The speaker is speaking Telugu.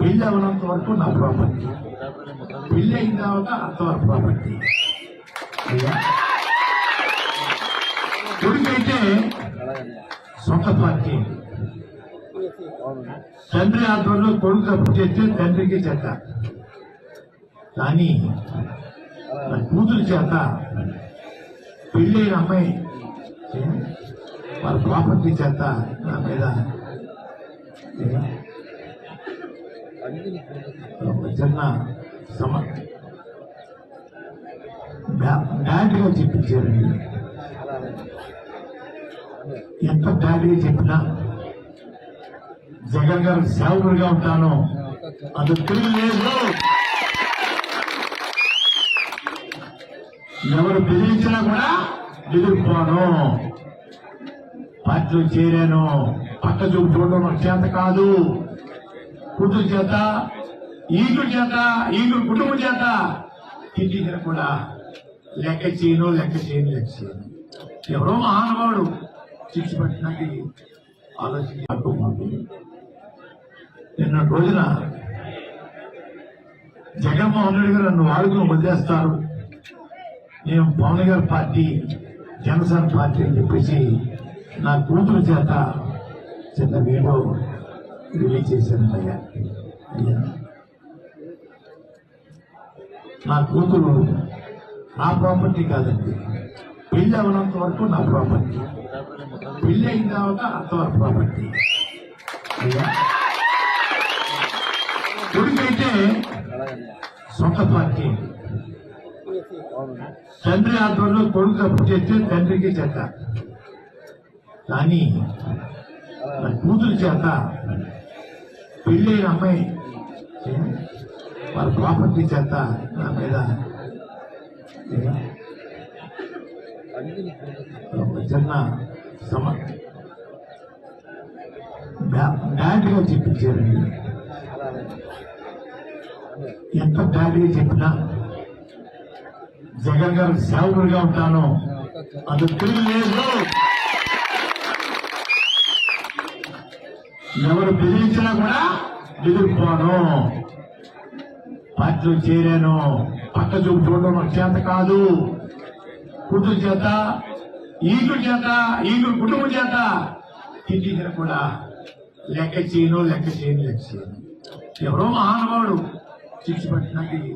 పెళ్ళి అవ్వనంత వరకు నా ప్రాపర్టీ పెళ్ళి అయిన తర్వాత అంతవరకు ప్రాపర్టీ కొడుకైతే సొంత పార్టీ తండ్రి ఆధ్వర్యంలో కొడుకు తప్పు చేస్తే తండ్రికి చేత కానీ కూతురు చేత పెళ్ళైన అమ్మాయి వాళ్ళ ప్రాపర్టీ చేత నా మీద చిన్న సమ బ్యాడ్గా చెప్పించారండి ఎంత డాడీగా చెప్పినా జగన్ గారు సేవకుడిగా ఉంటాను. అది తెలియలేదు. ఎవరు బెదిరించినా కూడా ఎదుర్కోను పార్టీలో చేరాను. పక్క చూపు చూడడం నాకు చేత కాదు. కూతురు చేత ఈగుడు చేత ఈగుడు కుటుంబం చేత తిట్టించిన కూడా లెక్క చేయను లెక్క చేయను లెక్క చేయను. ఎవరో మహానుభావుడు శిక్ష పెట్టినది ఆలోచించి మాకు. నిన్న రోజున జగన్మోహన్ రెడ్డి గారు నన్ను వాడుకుని వదిలేస్తారు. నేను పవన్ గారి పార్టీ జనసేన పార్టీ అని చెప్పేసి నా కూతురు చేత చిన్న వీడియో రిలీజ్ చేశాను అయ్యా. అయ్యా నా కూతురు నా ప్రాపర్టీ కాదండి. పెళ్ళి అవనంత వరకు నా ప్రాపర్టీ. పెళ్ళి అయిన తర్వాత అంతవరకు ప్రాపర్టీ. అయ్యా. కొడుకైతే సొంత పార్టీ. తండ్రి ఆధ్వర్యంలో కొడుకు తప్పు చేస్తే తండ్రికి చెత్త. కానీ కూతురు చేత పెళ్ళైన అమ్మాయి వాళ్ళ ప్రాపర్టీ చేత నా మీద చిన్న సమ డాడీగా చెప్పించారండి ఎంత డాడీగా చెప్పినా జగన్ గారు సేవకుడిగా ఉంటాను. అది తిరగలేదు ఎవరు బెదిరించినా కూడా ఎదుర్కోను పార్టీలో చేరాను. పక్క చూపు చూడడం నాకు చేత కాదు. కుటుంబ చేత ఈగుడు చేత ఈగుడు కుటుంబం చేత తిట్టించిన కూడా లెక్క చేయను లెక్క చేయను లెక్క చేయను. ఎవరో మహానుభావుడు శిక్ష పెట్టినది